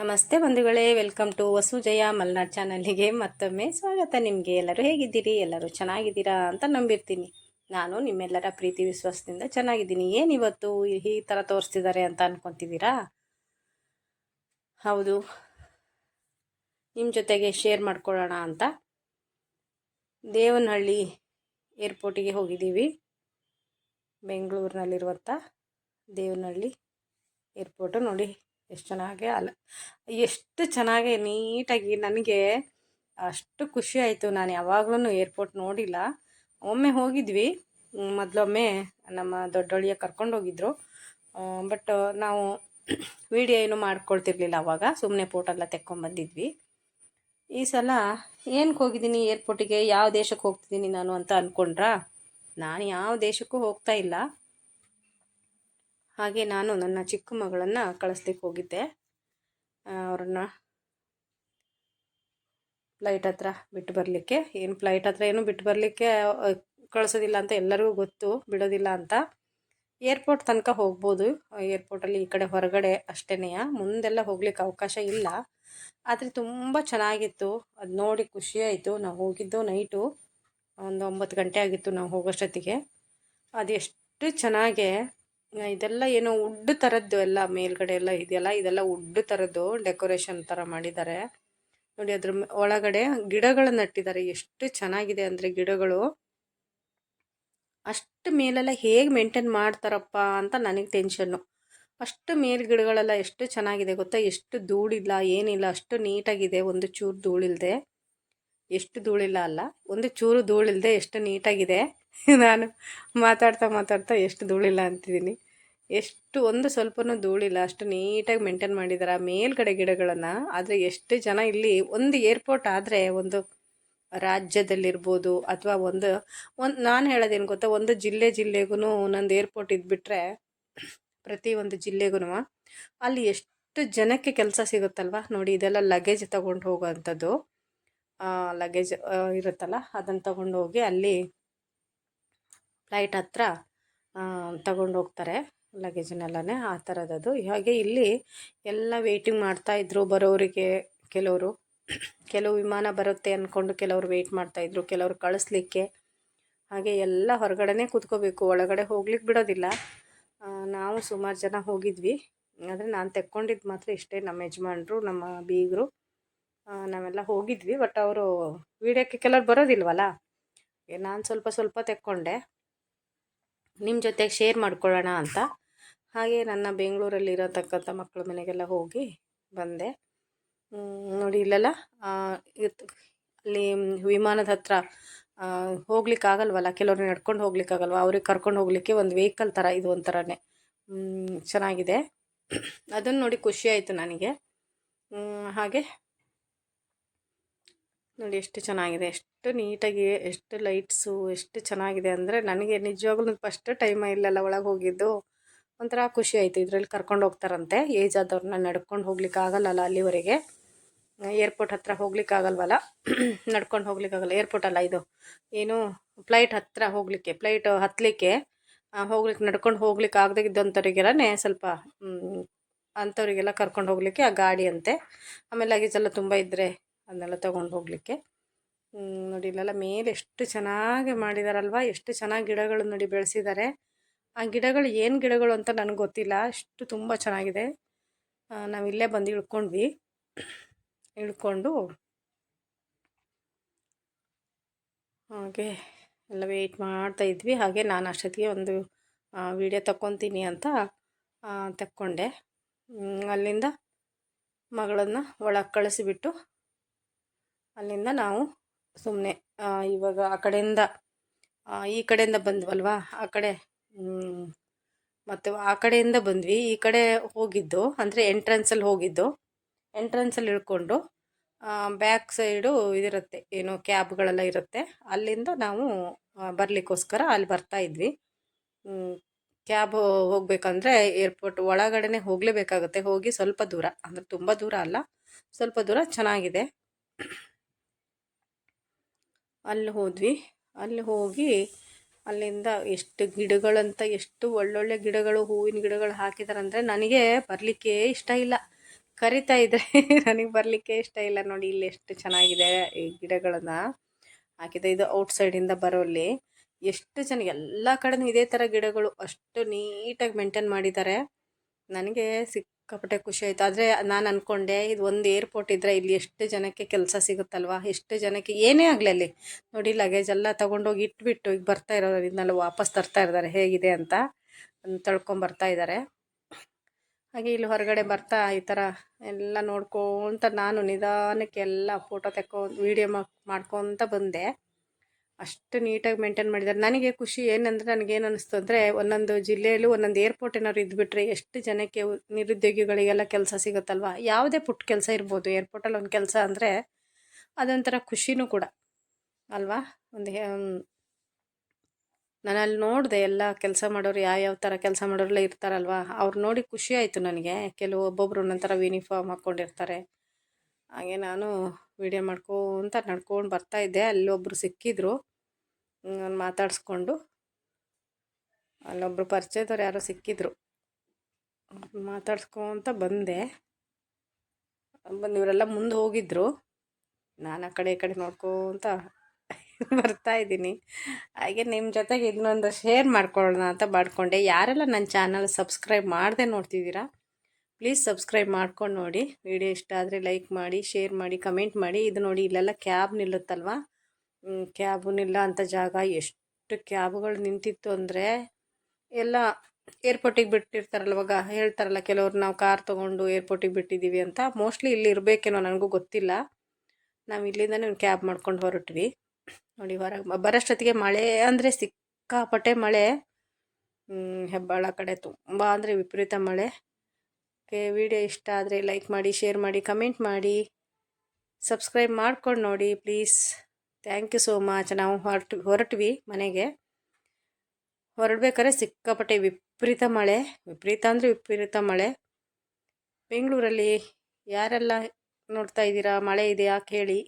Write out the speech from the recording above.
ನಮಸ್ತೆ ಬಂಧುಗಳೇ, welcome to ವಸುಜಯ Malnad ಚಾನಲ್ಗೆ ಮತ್ತೊಮ್ಮೆ ಸ್ವಾಗತ. ನಿಮಗೆ ಎಲ್ಲರೂ ಹೇಗಿದ್ದೀರಿ? ಎಲ್ಲರೂ ಚೆನ್ನಾಗಿದ್ದೀರಾ ಅಂತ ನಂಬಿರ್ತೀನಿ. ನಾನು ನಿಮ್ಮೆಲ್ಲರ ಪ್ರೀತಿ, ವಿಶ್ವಾಸದಿಂದ ಚೆನ್ನಾಗಿದ್ದೀನಿ. ಏನಿವತ್ತು ಈ ಥರ ತೋರಿಸ್ತಿದ್ದಾರೆ ಅಂತ ಅಂದ್ಕೊತಿದ್ದೀರಾ ಹೌದು. ನಿಮ್ಮ ಜೊತೆಗೆ ಶೇರ್ ಮಾಡ್ಕೊಳ್ಳೋಣ ಅಂತ. ದೇವನಹಳ್ಳಿ ಏರ್ಪೋರ್ಟಿಗೆ ಹೋಗಿದ್ದೀವಿ. ಬೆಂಗಳೂರಿನಲ್ಲಿರುವಂಥ ದೇವನಹಳ್ಳಿ ಏರ್ಪೋರ್ಟು ನೋಡಿ. ಎಷ್ಟು ಚೆನ್ನಾಗಿ ಅಲ್ಲ, ಎಷ್ಟು ಚೆನ್ನಾಗಿ ನೀಟಾಗಿ ನನಗೆ ಅಷ್ಟು ಖುಷಿ ಆಯಿತು. ನಾನು ಯಾವಾಗಲೂ ಏರ್ಪೋರ್ಟ್ ನೋಡಿಲ್ಲ. ಒಮ್ಮೆ ಹೋಗಿದ್ವಿ. ಮೊದಲೊಮ್ಮೆ ನಮ್ಮ ದೊಡ್ಡೊಳಿಯ ಕರ್ಕೊಂಡು ಹೋಗಿದ್ರು. ಬಟ್ ನಾವು ವಿಡಿಯೋ ಏನು ಮಾಡ್ಕೊಳ್ತಿರ್ಲಿಲ್ಲ ಅವಾಗ. ಸುಮ್ಮನೆ ಫೋಟೋಲ್ಲ ತೆಕ್ಕೊಂಬಂದಿದ್ವಿ ಈ ಸಲ ಏನಕ್ಕೆ ಹೋಗಿದ್ದೀನಿ ಏರ್ಪೋರ್ಟಿಗೆ ಯಾವ ದೇಶಕ್ಕೆ ಹೋಗ್ತಿದ್ದೀನಿ ನಾನು ಅಂತ ಅಂದ್ಕೊಂಡ್ರಾ ನಾನು ಯಾವ ದೇಶಕ್ಕೂ ಹೋಗ್ತಾ ಇಲ್ಲ. ಹಾಗೆ ನಾನು ನನ್ನ ಚಿಕ್ಕ ಮಗಳನ್ನು ಕಳಿಸ್ಲಿಕ್ಕೆ ಹೋಗಿದ್ದೆ. ಅವ್ರನ್ನ ಫ್ಲೈಟ್ ಹತ್ರ ಬಿಟ್ಟು ಬರಲಿಕ್ಕೆ. ಏನು ಫ್ಲೈಟ್ ಹತ್ರ ಏನು ಬಿಟ್ಟು ಬರಲಿಕ್ಕೆ ಕಳಿಸೋದಿಲ್ಲ ಅಂತ ಎಲ್ಲರಿಗೂ ಗೊತ್ತು, ಬಿಡೋದಿಲ್ಲ ಅಂತ. ಏರ್ಪೋರ್ಟ್ ತನಕ ಹೋಗ್ಬೋದು. ಏರ್ಪೋರ್ಟಲ್ಲಿ ಈ ಕಡೆ ಹೊರಗಡೆ ಅಷ್ಟೇ ಮುಂದೆಲ್ಲ ಹೋಗ್ಲಿಕ್ಕೆ ಅವಕಾಶ ಇಲ್ಲ. ಆದರೆ ತುಂಬ ಚೆನ್ನಾಗಿತ್ತು. ಅದು ನೋಡಿ ಖುಷಿಯಾಯಿತು. ನಾವು ಹೋಗಿದ್ದು ನೈಟು ಒಂದು ಒಂಬತ್ತು ಗಂಟೆ ಆಗಿತ್ತು ನಾವು ಹೋಗೋಷ್ಟೊತ್ತಿಗೆ. ಅದೆಷ್ಟು ಚೆನ್ನಾಗೆ ಇದೆಲ್ಲ ಏನೋ ವುಡ್ ಥರದ್ದು ಎಲ್ಲ ಮೇಲ್ಗಡೆ ಎಲ್ಲ ಇದೆಯಲ್ಲ? ಇದೆಲ್ಲ ವುಡ್ ಥರದ್ದು ಡೆಕೋರೇಷನ್ ಥರ ಮಾಡಿದ್ದಾರೆ. ನೋಡಿ, ಅದ್ರ ಒಳಗಡೆ ಗಿಡಗಳು ನಟ್ಟಿದ್ದಾರೆ. ಎಷ್ಟು ಚೆನ್ನಾಗಿದೆ ಅಂದರೆ ಗಿಡಗಳು. ಅಷ್ಟು ಮೇಲೆಲ್ಲ ಹೇಗೆ ಮೇಂಟೈನ್ ಮಾಡ್ತಾರಪ್ಪ ಅಂತ ನನಗೆ ಟೆನ್ಷನ್ನು ಅಷ್ಟು ಮೇಲ್ ಗಿಡಗಳೆಲ್ಲ ಎಷ್ಟು ಚೆನ್ನಾಗಿದೆ ಗೊತ್ತಾ? ಎಷ್ಟು ಧೂಳಿಲ್ಲ, ಏನಿಲ್ಲ, ಅಷ್ಟು ನೀಟಾಗಿದೆ. ಒಂದು ಚೂರು ಧೂಳಿಲ್ದೆ. ಎಷ್ಟು ಧೂಳಿಲ್ಲ ಅಲ್ಲ, ಒಂದು ಚೂರು ಧೂಳಿಲ್ದೆ ಎಷ್ಟು ನೀಟಾಗಿದೆ. ನಾನು ಮಾತಾಡ್ತಾ ಮಾತಾಡ್ತಾ ಎಷ್ಟು ಧೂಳಿಲ್ಲ ಅಂತಿದ್ದೀನಿ. ಎಷ್ಟು ಒಂದು ಸ್ವಲ್ಪನೂ ಧೂಳಿಲ್ಲ. ಅಷ್ಟು ನೀಟಾಗಿ ಮೇಂಟೈನ್ ಮಾಡಿದ್ದಾರೆ ಆ ಮೇಲ್ಗಡೆ ಗಿಡಗಳನ್ನು. ಆದರೆ ಎಷ್ಟು ಜನ ಇಲ್ಲಿ ಒಂದು ಏರ್ಪೋರ್ಟ್ ಆದರೆ ಒಂದು ರಾಜ್ಯದಲ್ಲಿರ್ಬೋದು ಅಥವಾ ಒಂದು ಒಂದು ನಾನು ಹೇಳೋದೇನು ಗೊತ್ತಾ? ಒಂದು ಜಿಲ್ಲೆ ಜಿಲ್ಲೆಗೂ ಒಂದೊಂದು ಏರ್ಪೋರ್ಟ್ ಇದ್ಬಿಟ್ರೆ ಪ್ರತಿ ಒಂದು ಜಿಲ್ಲೆಗೂ ಅಲ್ಲಿ ಎಷ್ಟು ಜನಕ್ಕೆ ಕೆಲಸ ಸಿಗುತ್ತಲ್ವ? ನೋಡಿ, ಇದೆಲ್ಲ ಲಗೇಜ್ ತಗೊಂಡು ಹೋಗೋವಂಥದ್ದು ಲಗೇಜ್ ಇರುತ್ತಲ್ಲ, ಅದನ್ನು ತಗೊಂಡು ಹೋಗಿ ಅಲ್ಲಿ ಫ್ಲೈಟ್ ಹತ್ರ ತಗೊಂಡು ಹೋಗ್ತಾರೆ ಲಗೇಜನ್ನೆಲ್ಲನೇ ಆ ಥರದದು ಹಾಗೆ ಇಲ್ಲಿ ಎಲ್ಲ ವೆಯ್ಟಿಂಗ್ ಮಾಡ್ತಾಯಿದ್ರು ಬರೋರಿಗೆ ಕೆಲವರು. ಕೆಲವು ವಿಮಾನ ಬರುತ್ತೆ ಅಂದ್ಕೊಂಡು ಕೆಲವರು ವೆಯ್ಟ್ ಮಾಡ್ತಾಯಿದ್ರು ಕೆಲವರು ಕಳಿಸ್ಲಿಕ್ಕೆ. ಹಾಗೆ ಎಲ್ಲ ಹೊರಗಡೆನೇ ಕೂತ್ಕೋಬೇಕು, ಒಳಗಡೆ ಹೋಗ್ಲಿಕ್ಕೆ ಬಿಡೋದಿಲ್ಲ. ನಾವು ಸುಮಾರು ಜನ ಹೋಗಿದ್ವಿ. ಆದರೆ ನಾನು ತೆಕ್ಕೊಂಡಿದ್ದು ಮಾತ್ರ ಇಷ್ಟೇ ನಮ್ಮ ಯಜಮಾನ್ರು, ನಮ್ಮ ಬೀಗರು. ನಾವೆಲ್ಲ ಹೋಗಿದ್ವಿ ಬಟ್ ಅವರು ವೀಡಿಯೋಕ್ಕೆ ಕೆಲವ್ರು ಬರೋದಿಲ್ವಲ್ಲ? ನಾನು ಸ್ವಲ್ಪ ಸ್ವಲ್ಪ ತೆಕ್ಕೊಂಡೆ. ನಿಮ್ಮ ಜೊತೆಗೆ ಶೇರ್ ಮಾಡ್ಕೊಳ್ಳೋಣ ಅಂತ. ಹಾಗೆ ನನ್ನ ಬೆಂಗಳೂರಲ್ಲಿ ಇರತಕ್ಕಂಥ ಮಕ್ಕಳ ಮನೆಗೆಲ್ಲ ಹೋಗಿ ಬಂದೆ. ನೋಡಿ ಇಲ್ಲೆಲ್ಲ ಅಲ್ಲಿ ವಿಮಾನದ ಹತ್ರ ಹೋಗ್ಲಿಕ್ಕೆ ಆಗಲ್ವಲ್ಲ? ಕೆಲವ್ರು ನಡ್ಕೊಂಡು ಹೋಗ್ಲಿಕ್ಕಾಗಲ್ವ ಅವ್ರಿಗೆ ಕರ್ಕೊಂಡು ಹೋಗ್ಲಿಕ್ಕೆ ಒಂದು ವೆಹಿಕಲ್ ಥರ ಇದು ಒಂಥರನೇ ಚೆನ್ನಾಗಿದೆ. ಅದನ್ನು ನೋಡಿ ಖುಷಿ ಆಯಿತು ನನಗೆ. ಹಾಗೆ ನೋಡಿ ಎಷ್ಟು ಚೆನ್ನಾಗಿದೆ, ಎಷ್ಟು ನೀಟಾಗಿ, ಎಷ್ಟು ಲೈಟ್ಸು, ಎಷ್ಟು ಚೆನ್ನಾಗಿದೆ ಅಂದರೆ ನನಗೆ ನಿಜವಾಗ್ಲೂ ಫಸ್ಟ್ ಟೈಮ್ ಇಲ್ಲೆಲ್ಲ ಒಳಗೆ ಹೋಗಿದ್ದು ಒಂಥರ ಖುಷಿ ಆಯಿತು. ಇದರಲ್ಲಿ ಕರ್ಕೊಂಡು ಹೋಗ್ತಾರಂತೆ. ಏಜ್ ಆದವ್ರನ್ನ ನಡ್ಕೊಂಡು ಹೋಗ್ಲಿಕ್ಕೆ ಆಗಲ್ಲಲ್ಲ ಅಲ್ಲಿವರೆಗೆ? ಏರ್ಪೋರ್ಟ್ ಹತ್ತಿರ ಹೋಗ್ಲಿಕ್ಕೆ ಆಗಲ್ವಲ್ಲ? ನಡ್ಕೊಂಡು ಹೋಗ್ಲಿಕ್ಕಾಗಲ್ಲ ಏರ್ಪೋರ್ಟ್ ಅಲ್ಲ ಇದು. ಏನು ಫ್ಲೈಟ್ ಹತ್ತಿರ ಹೋಗಲಿಕ್ಕೆ ಫ್ಲೈಟ್ ಹತ್ತಲಿಕ್ಕೆ ಹೋಗ್ಲಿಕ್ಕೆ ನಡ್ಕೊಂಡು ಹೋಗ್ಲಿಕ್ಕೆ ಆಗದೆ ಇದ್ದಂಥವ್ರಿಗೆಲ್ಲನೇ ಸ್ವಲ್ಪ ಅಂಥವ್ರಿಗೆಲ್ಲ ಕರ್ಕೊಂಡು ಹೋಗಲಿಕ್ಕೆ ಆ ಗಾಡಿ ಅಂತೆ ಆಮೇಲೆ ಲಗೇಜ್ ಎಲ್ಲ ತುಂಬ ಇದ್ದರೆ ಅದನ್ನೆಲ್ಲ ತೊಗೊಂಡು ಹೋಗಲಿಕ್ಕೆ. ನೋಡಿ ಇಲ್ಲೆಲ್ಲ ಮೇಲೆ ಎಷ್ಟು ಚೆನ್ನಾಗಿ ಮಾಡಿದಾರಲ್ವ, ಎಷ್ಟು ಚೆನ್ನಾಗಿ ಗಿಡಗಳು ನೋಡಿ ಬೆಳೆಸಿದ್ದಾರೆ ಆ ಗಿಡಗಳು ಏನು ಗಿಡಗಳು ಅಂತ ನನಗೆ ಗೊತ್ತಿಲ್ಲ, ಅಷ್ಟು ತುಂಬ ಚೆನ್ನಾಗಿದೆ. ನಾವು ಇಲ್ಲೇ ಬಂದು ಇಳ್ಕೊಂಡ್ವಿ. ಇಳ್ಕೊಂಡು ಹಾಗೆ ಎಲ್ಲ ವೆಯ್ಟ್ ಮಾಡ್ತಾ ಇದ್ವಿ. ಹಾಗೆ ನಾನು ಅಷ್ಟೊತ್ತಿಗೆ ಒಂದು ವಿಡಿಯೋ ತಗೊತೀನಿ ಅಂತ ತಕ್ಕೊಂಡೆ. ಅಲ್ಲಿಂದ ಮಗಳನ್ನು ಒಳಗೆ ಕಳಿಸಿಬಿಟ್ಟು ಅಲ್ಲಿಂದ ನಾವು ಸುಮ್ಮನೆ ಇವಾಗ ಆ ಕಡೆಯಿಂದ ಈ ಕಡೆಯಿಂದ ಬಂದ್ವಲ್ವಾ? ಆ ಕಡೆ ಮತ್ತು ಆ ಕಡೆಯಿಂದ ಬಂದ್ವಿ. ಈ ಕಡೆ ಹೋಗಿದ್ದು, ಅಂದರೆ ಎಂಟ್ರೆನ್ಸಲ್ಲಿ ಹೋಗಿದ್ದು. ಎಂಟ್ರೆನ್ಸಲ್ಲಿ ಇಳ್ಕೊಂಡು ಬ್ಯಾಕ್ ಸೈಡು ಇದಿರುತ್ತೆ, ಏನು ಕ್ಯಾಬ್ಗಳೆಲ್ಲ ಇರುತ್ತೆ. ಅಲ್ಲಿಂದ ನಾವು ಬರಲಿಕ್ಕೋಸ್ಕರ ಅಲ್ಲಿ ಬರ್ತಾ ಇದ್ವಿ. ಕ್ಯಾಬ್ ಹೋಗಬೇಕಂದ್ರೆ ಏರ್ಪೋರ್ಟ್ ಒಳಗಡೆ ಹೋಗಲೇಬೇಕಾಗುತ್ತೆ. ಹೋಗಿ ಸ್ವಲ್ಪ ದೂರ, ಅಂದರೆ ತುಂಬ ದೂರ ಅಲ್ಲ, ಸ್ವಲ್ಪ ದೂರ ಚೆನ್ನಾಗಿದೆ. ಅಲ್ಲಿ ಹೋದ್ವಿ. ಅಲ್ಲಿ ಹೋಗಿ ಅಲ್ಲಿಂದ ಎಷ್ಟು ಗಿಡಗಳಂತ, ಎಷ್ಟು ಒಳ್ಳೊಳ್ಳೆ ಗಿಡಗಳು, ಹೂವಿನ ಗಿಡಗಳು ಹಾಕಿದಾರಂದ್ರೆ ನನಗೆ ಬರಲಿಕ್ಕೆ ಇಷ್ಟ ಇಲ್ಲ. ಕರಿತಾ ಇದ್ರೆ ನನಗೆ ಬರಲಿಕ್ಕೆ ಇಷ್ಟ ಇಲ್ಲ. ನೋಡಿ, ಇಲ್ಲಿ ಎಷ್ಟು ಚೆನ್ನಾಗಿದೆ ಈ ಗಿಡಗಳನ್ನ ಹಾಕಿದೆ. ಇದು ಔಟ್ ಸೈಡಿಂದ ಬರೋಲ್ಲಿ ಎಷ್ಟು ಚೆನ್ನಾಗಿ ಎಲ್ಲ ಕಡೆನೂ ಇದೇ ಥರ ಗಿಡಗಳು ಅಷ್ಟು ನೀಟಾಗಿ ಮೇಂಟೈನ್ ಮಾಡಿದ್ದಾರೆ. ನನಗೆ ಸಿಕ್ಕಾಪಟ್ಟೆ ಖುಷಿ ಆಯಿತು. ಆದರೆ ನಾನು ಅಂದ್ಕೊಂಡೆ ಇದು ಒಂದು ಏರ್ಪೋರ್ಟ್ ಇದ್ದರೆ ಇಲ್ಲಿ ಎಷ್ಟು ಜನಕ್ಕೆ ಕೆಲಸ ಸಿಗುತ್ತಲ್ವಾ? ಎಷ್ಟು ಜನಕ್ಕೆ ಏನೇ ಆಗಲಿ ಅಲ್ಲಿ. ನೋಡಿ ಲಗೇಜ್ ಎಲ್ಲ ತೊಗೊಂಡೋಗಿ ಇಟ್ಬಿಟ್ಟು ಈಗ ಬರ್ತಾ ಇರೋರು ಇದನ್ನೆಲ್ಲ ವಾಪಸ್ ತರ್ತಾ ಇದ್ದಾರೆ ಹೇಗಿದೆ ಅಂತ ತಳ್ಕೊಂಬರ್ತಾ ಇದ್ದಾರೆ ಹಾಗೆ ಇಲ್ಲಿ ಹೊರಗಡೆ ಬರ್ತಾ ಈ ಥರ ಎಲ್ಲ ನೋಡ್ಕೊತ ನಾನು ನಿಧಾನಕ್ಕೆ ಎಲ್ಲ ಫೋಟೋ ತೆಕ್ಕೊ ವೀಡಿಯೋ ಮಾಡ್ಕೊತ ಬಂದೆ. ಅಷ್ಟು ನೀಟಾಗಿ ಮೇಂಟೈನ್ ಮಾಡಿದ್ದಾರೆ. ನನಗೆ ಖುಷಿ ಏನಂದರೆ ನನಗೇನು ಅನಿಸ್ತು ಅಂದರೆ ಒಂದೊಂದು ಜಿಲ್ಲೆಯಲ್ಲೂ ಒಂದೊಂದು ಏರ್ಪೋರ್ಟ್ ಏನಾದ್ರು ಇದ್ಬಿಟ್ರೆ ಎಷ್ಟು ಜನಕ್ಕೆ ನಿರುದ್ಯೋಗಿಗಳಿಗೆಲ್ಲ ಕೆಲಸ ಸಿಗುತ್ತಲ್ವ? ಯಾವುದೇ ಪುಟ್ಟ ಕೆಲಸ ಇರ್ಬೋದು. ಏರ್ಪೋರ್ಟಲ್ಲಿ ಒಂದು ಕೆಲಸ ಅಂದರೆ ಅದೊಂಥರ ಖುಷಿನೂ ಕೂಡ, ಅಲ್ವಾ? ಒಂದು ನಾನು ಅಲ್ಲಿ ನೋಡಿದೆ ಎಲ್ಲ ಕೆಲಸ ಮಾಡೋರು ಯಾವ್ಯಾವ ಥರ ಕೆಲಸ ಮಾಡೋರೆಲ್ಲ ಇರ್ತಾರಲ್ವ? ಅವ್ರು ನೋಡಿ ಖುಷಿ ಆಯಿತು ನನಗೆ. ಕೆಲವು ಒಬ್ಬೊಬ್ಬರು ಒಂದೊಂಥರ ಯೂನಿಫಾರ್ಮ್ ಹಾಕ್ಕೊಂಡಿರ್ತಾರೆ ಹಾಗೆ ನಾನು ವೀಡಿಯೋ ಮಾಡ್ಕೊಂತ ನಡ್ಕೊಂಡು ಬರ್ತಾ ಇದ್ದೆ. ಅಲ್ಲೊಬ್ಬರು ಸಿಕ್ಕಿದ್ರು. ನಾನು ಮಾತಾಡಿಸ್ಕೊಂಡು. ಅಲ್ಲೊಬ್ಬರು ಪರಿಚಯದವ್ರು ಯಾರೋ ಸಿಕ್ಕಿದ್ರು. ಮಾತಾಡ್ಸ್ಕೊಂತ ಬಂದೆ. ಬಂದು ಇವರೆಲ್ಲ ಮುಂದೆ ಹೋಗಿದ್ರು. ನಾನು ಆ ಕಡೆ ಈ ಕಡೆ ನೋಡ್ಕೊತ ಬರ್ತಾ ಇದ್ದೀನಿ. ಹಾಗೆ ನಿಮ್ಮ ಜೊತೆಗೆ ಇನ್ನೊಂದು ಶೇರ್ ಮಾಡ್ಕೊಳ್ಳೋಣ ಅಂತ ಮಾಡಿಕೊಂಡೆ ಯಾರೆಲ್ಲ ನನ್ನ ಚಾನಲ್ ಸಬ್ಸ್ಕ್ರೈಬ್ ಮಾಡದೆ ನೋಡ್ತಿದ್ದೀರಾ, ಪ್ಲೀಸ್ ಸಬ್ಸ್ಕ್ರೈಬ್ ಮಾಡ್ಕೊಂಡು ನೋಡಿ. ವಿಡಿಯೋ ಇಷ್ಟ ಆದರೆ ಲೈಕ್ ಮಾಡಿ, ಶೇರ್ ಮಾಡಿ, ಕಮೆಂಟ್ ಮಾಡಿ. ಇದು ನೋಡಿ ಇಲ್ಲೆಲ್ಲ ಕ್ಯಾಬ್ ನಿಲ್ಲುತ್ತಲ್ವ? ಕ್ಯಾಬು ಅಂತ ಜಾಗ, ಎಷ್ಟು ಕ್ಯಾಬ್ಗಳು ನಿಂತಿತ್ತು ಅಂದರೆ ಎಲ್ಲ ಏರ್ಪೋರ್ಟಿಗೆ ಬಿಟ್ಟಿರ್ತಾರಲ್ಲ ಇವಾಗ ಹೇಳ್ತಾರಲ್ಲ ಕೆಲವ್ರು ನಾವು ಕಾರ್ ತೊಗೊಂಡು ಏರ್ಪೋರ್ಟಿಗೆ ಬಿಟ್ಟಿದ್ದೀವಿ ಅಂತ. ಮೋಸ್ಟ್ಲಿ ಇಲ್ಲಿ ಇರಬೇಕೇನೋ ನನಗೂ ಗೊತ್ತಿಲ್ಲ. ನಾವು ಇಲ್ಲಿಂದನೇ ಒಂದು ಕ್ಯಾಬ್ ಮಾಡ್ಕೊಂಡು ಹೊರಟ್ವಿ. ನೋಡಿ ಹೊರ ಬರೋಷ್ಟೊತ್ತಿಗೆ ಮಳೆ ಅಂದರೆ ಸಿಕ್ಕಾಪಟ್ಟೆ ಮಳೆ. ಹೆಬ್ಬಾಳ ಕಡೆ ತುಂಬ ಅಂದರೆ ವಿಪರೀತ ಮಳೆ. ಓಕೆ, ವಿಡಿಯೋ ಇಷ್ಟ ಆದರೆ ಲೈಕ್ ಮಾಡಿ, ಶೇರ್ ಮಾಡಿ, ಕಮೆಂಟ್ ಮಾಡಿ. ಸಬ್ಸ್ಕ್ರೈಬ್ ಮಾಡ್ಕೊಂಡು ನೋಡಿ, please. Thank you so much ನಾವು ಹೊರಟು, ಹೊರಟ್ವಿ ಮನೆಗೆ. ಹೊರಡ್ಬೇಕಾದ್ರೆ ಸಿಕ್ಕಾಪಟ್ಟೆ ವಿಪರೀತ ಮಳೆ. ವಿಪರೀತ ಅಂದರೆ ವಿಪರೀತ ಮಳೆ. ಬೆಂಗಳೂರಲ್ಲಿ ಯಾರೆಲ್ಲ ನೋಡ್ತಾ ಇದ್ದೀರಾ, ಮಳೆ ಇದೆಯಾ ಯಾಕೆ ಹೇಳಿ